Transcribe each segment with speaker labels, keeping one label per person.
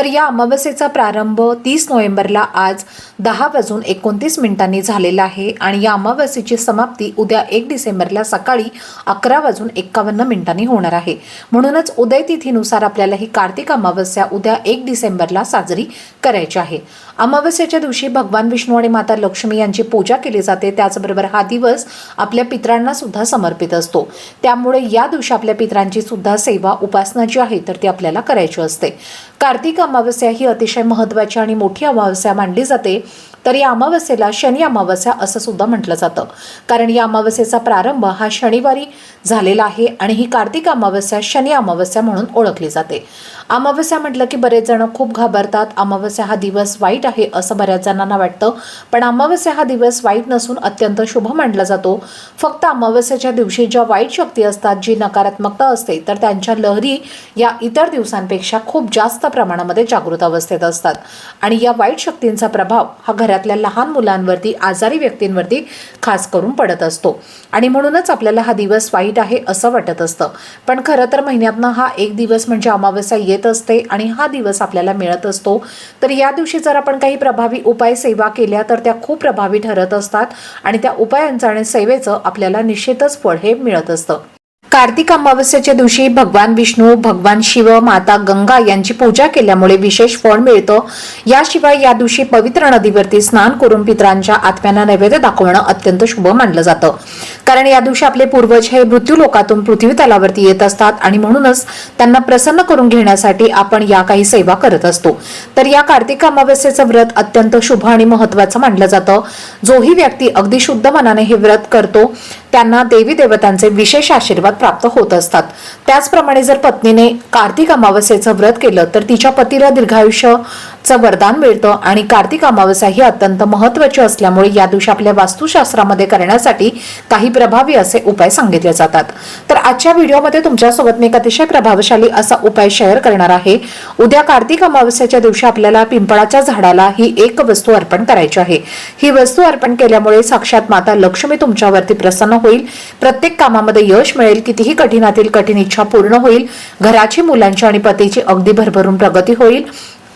Speaker 1: तर या अमावस्येचा प्रारंभ तीस नोव्हेंबरला आज दहा वाजून एकोणतीस मिनिटांनी झालेला आहे आणि या अमावस्येची समाप्ती उद्या एक डिसेंबरला सकाळी अकरा वाजून एक्कावन्न मिनिटांनी होणार आहे. म्हणूनच उदय तिथीनुसार आपल्याला ही कार्तिक अमावस्या उद्या एक डिसेंबरला साजरी करायची आहे. अमावस्येच्या दिवशी भगवान विष्णू आणि माता लक्ष्मी यांची पूजा केली जाते. त्याचबरोबर हा दिवस आपल्या पित्रांना सुद्धा समर्पित असतो. त्यामुळे या दिवशी आपल्या पित्रांची सुद्धा सेवा उपासना जी आहे तर ती आपल्याला करायची असते. कार्तिक अमावस्या ही अतिशय महत्त्वाची आणि मोठी अमावस्या मानली जाते. तर या अमावस्येला शनी अमावस्या असं सुद्धा म्हटलं जातं. कारण या अमावस्येचा प्रारंभ हा शनिवारी झालेला आहे आणि ही कार्तिक अमावस्या शनी अमावस्या म्हणून ओळखली जाते. अमावस्या म्हटलं की बरेच जण खूप घाबरतात. अमावस्या हा दिवस वाईट आहे असं बऱ्याच जणांना वाटतं. पण अमावस्या हा दिवस वाईट नसून अत्यंत शुभ मानला जातो. फक्त अमावस्येच्या दिवशी ज्या वाईट शक्ती असतात जी नकारात्मकता असते तर त्यांच्या लहरी या इतर दिवसांपेक्षा खूप जास्त प्रमाणामध्ये जागृत अवस्थेत असतात. आणि या वाईट शक्तींचा प्रभाव हा घरातल्या लहान मुलांवरती आजारी व्यक्तींवरती खास करून पडत असतो. आणि म्हणूनच आपल्याला हा दिवस वाईट आहे असं वाटत असतं. पण खरं तर महिन्यातनं हा एक दिवस म्हणजे अमावस्या येत असते आणि हा दिवस आपल्याला मिळत असतो. तर या दिवशी जर आपण काही प्रभावी उपाय सेवा केल्या तर त्या खूप प्रभावी ठरत असतात आणि त्या उपायांचं आणि सेवेचं आपल्याला निश्चितच फळ हे मिळत असतं. कार्तिक अमावस्येच्या दिवशी भगवान विष्णू भगवान शिव माता गंगा यांची पूजा केल्यामुळे विशेष फळ मिळतं. याशिवाय या दिवशी पवित्र नदीवरती स्नान करून पितरांच्या आत्म्यांना नैवेद्य दाखवणं अत्यंत शुभ मानलं जातं. कारण या दिवशी आपले पूर्वज हे मृत्यू लोकातून पृथ्वी तलावरती येत असतात आणि म्हणूनच त्यांना प्रसन्न करून घेण्यासाठी आपण या काही सेवा करत असतो. तर या कार्तिक अमावस्येचं व्रत अत्यंत शुभ आणि महत्वाचं मानलं जातं. जोही व्यक्ती अगदी शुद्ध मनाने हे व्रत करतो. त्यांना देवी देवतांचे विशेष आशीर्वाद प्राप्त होत असतात. त्याचप्रमाणे जर पत्नीने कार्तिक अमावस्येचं व्रत केलं तर तिच्या पतीला दीर्घायुष्य चं वरदान मिळतं आणि कार्तिक अमावस्या ही अत्यंत महत्वाची असल्यामुळे या दिवशी आपल्या वास्तुशास्त्रामध्ये करण्यासाठी काही प्रभावी असे उपाय सांगितले जातात. तर आजच्या व्हिडिओमध्ये तुमच्यासोबत मी एक अतिशय प्रभावशाली असा उपाय शेअर करणार आहे. उद्या कार्तिक अमावस्याच्या दिवशी आपल्याला पिंपळाच्या झाडाला ही एक वस्तू अर्पण करायची आहे. ही वस्तू अर्पण केल्यामुळे साक्षात माता लक्ष्मी तुमच्यावरती प्रसन्न होईल. प्रत्येक कामामध्ये यश मिळेल. कितीही कठीणातील कठीण इच्छा पूर्ण होईल. घराची मुलांची आणि पतीची अगदी भरभरून प्रगती होईल.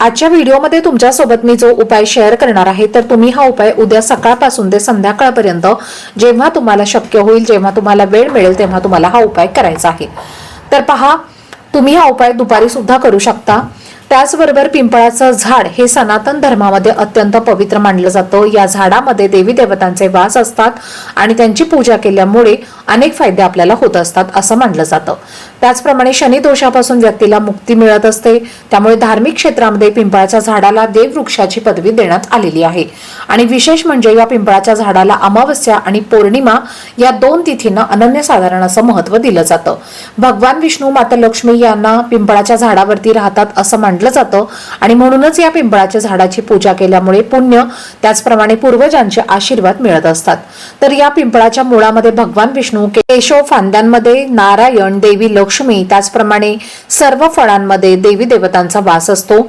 Speaker 1: आजच्या व्हिडिओमध्ये तुमच्यासोबत मी जो उपाय शेअर करणार आहे तर तुम्ही हा उपाय उद्या सकाळपासून ते संध्याकाळपर्यंत जेव्हा तुम्हाला शक्य होईल जेव्हा तुम्हाला वेळ मिळेल तेव्हा तुम्हाला हा उपाय करायचा आहे. तर पहा तुम्ही हा उपाय दुपारी सुद्धा करू शकता. त्याचबरोबर पिंपळाचं झाड हे सनातन धर्मामध्ये अत्यंत पवित्र मानलं जातं. या झाडामध्ये देवी देवतांचे वास असतात आणि त्यांची पूजा केल्यामुळे अनेक फायदे आपल्याला होत असतात असं मानलं जातं. त्याचप्रमाणे शनी दोषापासून व्यक्तीला मुक्ती मिळत असते. त्यामुळे धार्मिक क्षेत्रामध्ये पिंपळाच्या झाडाला देववृक्षाची पदवी देण्यात आलेली आहे. आणि विशेष म्हणजे या पिंपळाच्या झाडाला अमावस्या आणि पौर्णिमा या दोन तिथींना अनन्यसाधारण असं महत्त्व दिलं जातं. भगवान विष्णू माता लक्ष्मी यांना पिंपळाच्या झाडावरती राहतात असं मानलं जातं. आणि म्हणूनच या पिंपळाच्या झाडाची पूजा केल्यामुळे पुण्य त्याचप्रमाणे पूर्वजांचे आशीर्वाद मिळत असतात. तर या पिंपळाच्या मुळामध्ये भगवान विष्णू केशव फांद्यांमध्ये नारायण देवी लक्ष्मी त्याचप्रमाणे सर्व फळांमध्ये देवी देवतांचा वास असतो.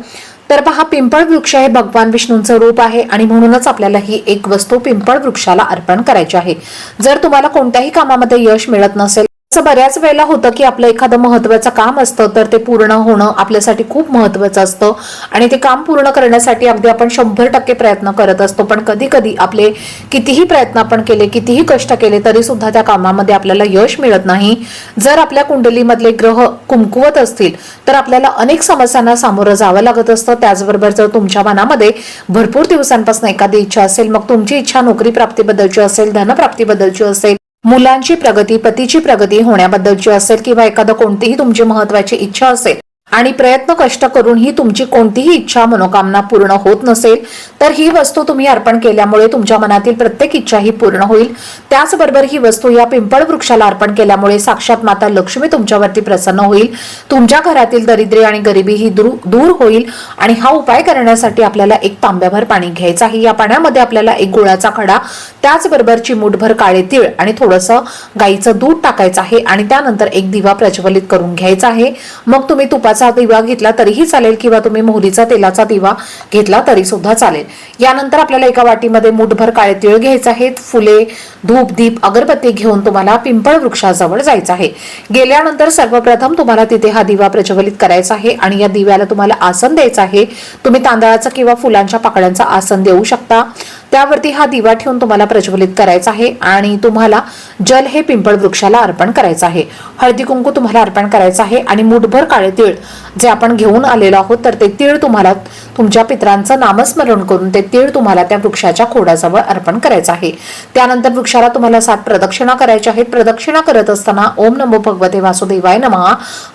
Speaker 1: तर पहा पिंपळ वृक्ष हे भगवान विष्णूंचं रूप आहे आणि म्हणूनच आपल्याला ही एक वस्तू पिंपळ वृक्षाला अर्पण करायची आहे. जर तुम्हाला कोणत्याही कामामध्ये यश मिळत नसेल असं बऱ्याच वेळेला होतं की आपलं एखादं महत्वाचं काम असतं तर ते पूर्ण होणं आपल्यासाठी खूप महत्वाचं असतं. आणि ते काम पूर्ण करण्यासाठी अगदी आपण शंभर टक्के प्रयत्न करत असतो. पण कधी कधी आपले कितीही प्रयत्न आपण केले कितीही कष्ट केले तरी सुद्धा त्या कामामध्ये आपल्याला यश मिळत नाही. जर आपल्या कुंडलीमधले ग्रह कुमकुवत असतील तर आपल्याला अनेक समस्यांना सामोरं जावं लागत असतं. त्याचबरोबर जर तुमच्या मनामध्ये भरपूर दिवसांपासून एखादी इच्छा असेल मग तुमची इच्छा नोकरी प्राप्तीबद्दलची असेल धनप्राप्तीबद्दलची असेल मुलांची प्रगती पतीची प्रगती होण्याबद्दलची असेल किंवा एखादं कोणतीही तुमची महत्वाची इच्छा असेल आणि प्रयत्न कष्ट करूनही तुमची कोणतीही इच्छा मनोकामना पूर्ण होत नसेल तर ही वस्तू तुम्ही अर्पण केल्यामुळे तुमच्या मनातील प्रत्येक इच्छा ही पूर्ण होईल. त्याचबरोबर ही वस्तू या पिंपळ वृक्षाला अर्पण केल्यामुळे साक्षात माता लक्ष्मी तुमच्यावरती प्रसन्न होईल. तुमच्या घरातील दरिद्री आणि गरिबी ही दूर दूर होईल आणि हा उपाय करण्यासाठी आपल्याला एक तांब्याभर पाणी घ्यायचं आहे. या पाण्यामध्ये आपल्याला एक गुळाचा खडा त्याचबरोबर चिमूटभर काळे तीळ आणि थोडंसं गाईचं दूध टाकायचं आहे आणि त्यानंतर एक दिवा प्रज्वलित करून घ्यायचा आहे. मग तुम्ही तुपाचा दिवा घेतला तरीही चालेल किंवा तुम्ही मोहरीचा तेलाचा दिवा घेतला तरी सुद्धा चालेल. यानंतर आपल्याला एका वाटीमध्ये मुठभर काळे तीळ घ्यायचे आहेत. फुले धूप दीप अगरबत्ती घेऊन तुम्हाला पिंपळ वृक्षाजवळ जायचं आहे. गेल्यानंतर सर्वप्रथम तुम्हाला तिथे हा दिवा प्रज्वलित करायचा आहे आणि या दिव्याला तुम्हाला आसन द्यायचं आहे. तुम्ही तांदळाचं किंवा फुलांच्या पाकळ्यांचं आसन देऊ शकता. त्यावरती हा दिवा ठेवून तुम्हाला प्रज्वलित करायचा आहे आणि तुम्हाला जल हे पिंपळ वृक्षाला अर्पण करायचं आहे. हळदी कुंकू तुम्हाला अर्पण करायचं आहे आणि मुठभर काळे तीळ जे आपण घेऊन आलेलो आहोत तर ते तीळ तुम्हाला तुमच्या पित्रांचं नामस्मरण करून ते तीळ तुम्हाला त्या वृक्षाच्या खोडाजवळ अर्पण करायचं आहे. त्यानंतर वृक्षाला तुम्हाला सात प्रदक्षिणा करायच्या आहेत. प्रदक्षिणा करत असताना ओम नमो भगवते वासुदेवाय नमः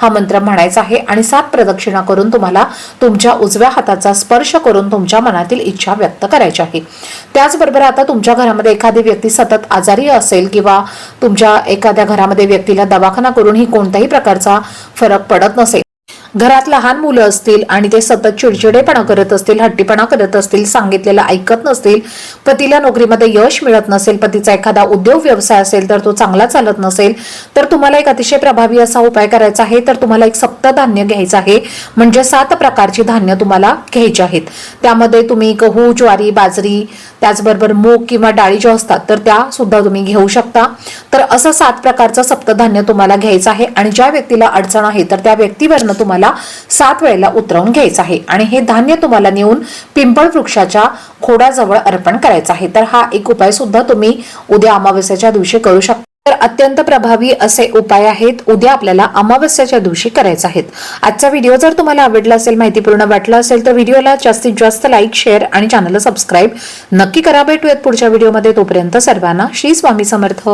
Speaker 1: हा मंत्र म्हणायचा आहे आणि सात प्रदक्षिणा करून तुम्हाला तुमच्या उजव्या हाताचा स्पर्श करून तुमच्या मनातील इच्छा व्यक्त करायची आहे. त्याचबरोबर आता तुमच्या घरामध्ये एखादी व्यक्ती सतत आजारी असेल किंवा तुमच्या एखाद्या घरामध्ये व्यक्तीला दवाखाना करूनही कोणत्याही प्रकारचा फरक पडत नसेल घरात लहान मुलं असतील आणि ते सतत चिडचिडेपणा करत असतील हट्टीपणा करत असतील सांगितलेलं ऐकत नसतील पतीला नोकरीमध्ये यश मिळत नसेल पतीचा एखादा उद्योग व्यवसाय असेल तर तो चांगला चालत नसेल तर तुम्हाला एक अतिशय प्रभावी असा उपाय करायचा आहे तर तुम्हाला एक सप्तधान्य घ्यायचं आहे. म्हणजे सात प्रकारची धान्य तुम्हाला घ्यायची आहेत. त्यामध्ये तुम्ही गहू ज्वारी बाजरी त्याचबरोबर मूग किंवा डाळी ज्या असतात तर त्या सुद्धा तुम्ही घेऊ शकता. तर असं सात प्रकारचं सप्तधान्य तुम्हाला घ्यायचं आहे आणि ज्या व्यक्तीला अडचण आहे तर त्या व्यक्तीवरनं तुम्हाला तुम्हाला सात वेळेला उतरवून घ्यायचं आहे. आणि हे धान्य तुम्हाला नेऊन पिंपळ वृक्षाच्या खोडाजवळ अर्पण करायचं आहे. तर हा एक उपाय सुद्धा तुम्ही उद्या अमावस्याच्या दिवशी करू शकता. तर अत्यंत प्रभावी असे उपाय आहेत. उद्या आपल्याला अमावस्याच्या दिवशी करायचे आहेत. आजचा व्हिडिओ जर तुम्हाला आवडला असेल माहितीपूर्ण वाटला असेल तर व्हिडिओला जास्तीत जास्त लाईक शेअर आणि चॅनलला सबस्क्राईब नक्की करा. भेटूयात पुढच्या व्हिडिओमध्ये. तोपर्यंत सर्वांना श्री स्वामी समर्थ.